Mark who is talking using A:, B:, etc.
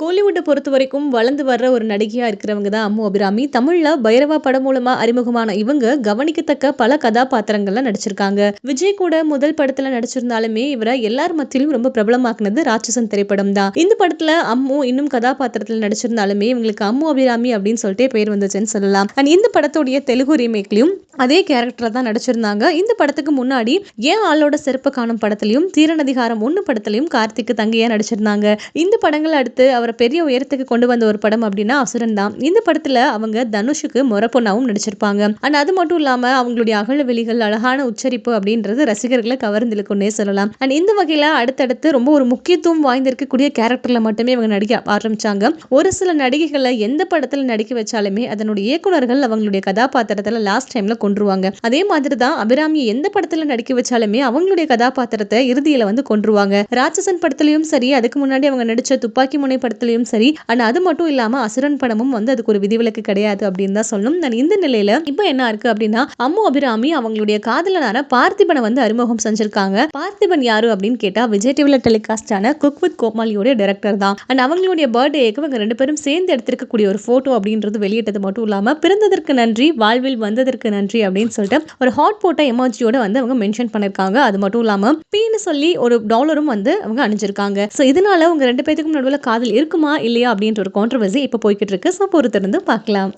A: கோலிவுட்டை பொறுத்த வரைக்கும் வளர்ந்து வர்ற ஒரு நடிகையாக இருக்கிறவங்க தான் அம்மு அபிராமி. தமிழில் பைரவா படம் மூலமா அறிமுகமான இவங்க கவனிக்கத்தக்க பல கதாபாத்திரங்கள்ல நடிச்சிருக்காங்க. விஜய் கூட முதல் படத்தில் நடிச்சிருந்தாலுமே இவரை எல்லார் மத்தியிலும் ரொம்ப பிரபலமாக்குனது ராட்சசன் திரைப்படம் தான். இந்த படத்தில் அம்மு இன்னும் கதாபாத்திரத்தில் நடிச்சிருந்தாலுமே இவங்களுக்கு அம்மு அபிராமி அப்படின்னு சொல்லிட்டு பேர் வந்துச்சுன்னு சொல்லலாம். அண்ட் இந்த படத்துடைய தெலுங்கு ரீமேக்லையும் அதே கேரக்டர் தான் நடிச்சிருந்தாங்க. இந்த படத்துக்கு முன்னாடி ஏன் ஆளோட சிறப்பு காணும் தீரன் தீரநதிகாரம் ஒன்று படத்திலையும் கார்த்திக்கு தங்கையாக நடிச்சிருந்தாங்க. இந்த படங்கள் அடுத்து அவரை பெரிய உயரத்துக்கு கொண்டு வந்த ஒரு படம் அப்படின்னா அசுரன் தான். இந்த படத்தில் அவங்க தனுஷுக்கு முறப்பொண்ணாவும் நடிச்சிருப்பாங்க. அண்ட் அது மட்டும் இல்லாமல் அவங்களுடைய அகல வெளிகள் அழகான உச்சரிப்பு அப்படின்றது ரசிகர்களை கவர்ந்திருக்குன்னே சொல்லலாம். அண்ட் இந்த வகையில் அடுத்தடுத்து ரொம்ப ஒரு முக்கியத்துவம் வாய்ந்திருக்கக்கூடிய கேரக்டரில் மட்டுமே இவங்க நடிக்க ஆரம்பிச்சாங்க. ஒரு சில நடிகைகளை எந்த படத்தில் நடிக்க வச்சாலுமே அதனுடைய இயக்குநர்கள் அவங்களுடைய கதாபாத்திரத்தில் லாஸ்ட் டைம்ல கொண்டுருவாங்க அதே மாதிரி தான் அபிராமியை எந்த படத்துல நடிக்க வச்சாலுமே அவங்களுடைய கதாபாத்திரத்தை இறுதியில வந்து கொண்டுருவாங்க ராட்சசன் படத்துலயும் சரி அதுக்கு முன்னாடி அவங்க நடிச்ச துப்பாக்கி முனை படத்துல சரி அண்ட் அது மட்டும் இல்லாமல் அசுரன் படமும் வந்து அதுக்கு ஒரு விதிவிலக்கு கிடையாது அப்படின்னு தான் சொல்லணும். நான் இந்த நிலையில இப்போ என்ன இருக்கு அப்படின்னா அம்மு அபிராமி அவங்களுடைய காதலனான பார்த்திபனை வந்து அறிமுகம் செஞ்சிருக்காங்க. பார்த்திபன் யாரு அப்படின்னு கேட்டா விஜய் டிவில டெலிகாஸ்ட் ஆன குக் வித் கோமாலியோட டேரக்டர் தான். அண்ட் அவங்களுடைய பர்த்டேக்கு இவங்க ரெண்டு பேரும் சேர்ந்து எடுத்திருக்கக்கூடிய ஒரு போட்டோ அப்படின்றது வெளியிட்டது மட்டும் இல்லாம பிறந்ததற்கு நன்றி வாழ்வில் வந்ததற்கு நன்றி அப்படின்னு சொல்லிட்டு ஒரு ஹாட் போட்டோ எமோஜியோட வந்து அவங்க மென்ஷன் பண்ணிருக்காங்க. அது மட்டும் இல்லாம பீன்னு சொல்லி ஒரு டாலரும் வந்து அவங்க அணிஞ்சிருக்காங்க. ஸோ இதனால உங்க ரெண்டு பேத்துக்கும் நடுவில் காதல் இருக்குமா இல்லையா அப்படின்ற ஒரு கான்ட்ரவர்சி இப்போ போய்கிட்டு இருக்கு. ஸோ பொறுத்திருந்து பார்க்கலாம்.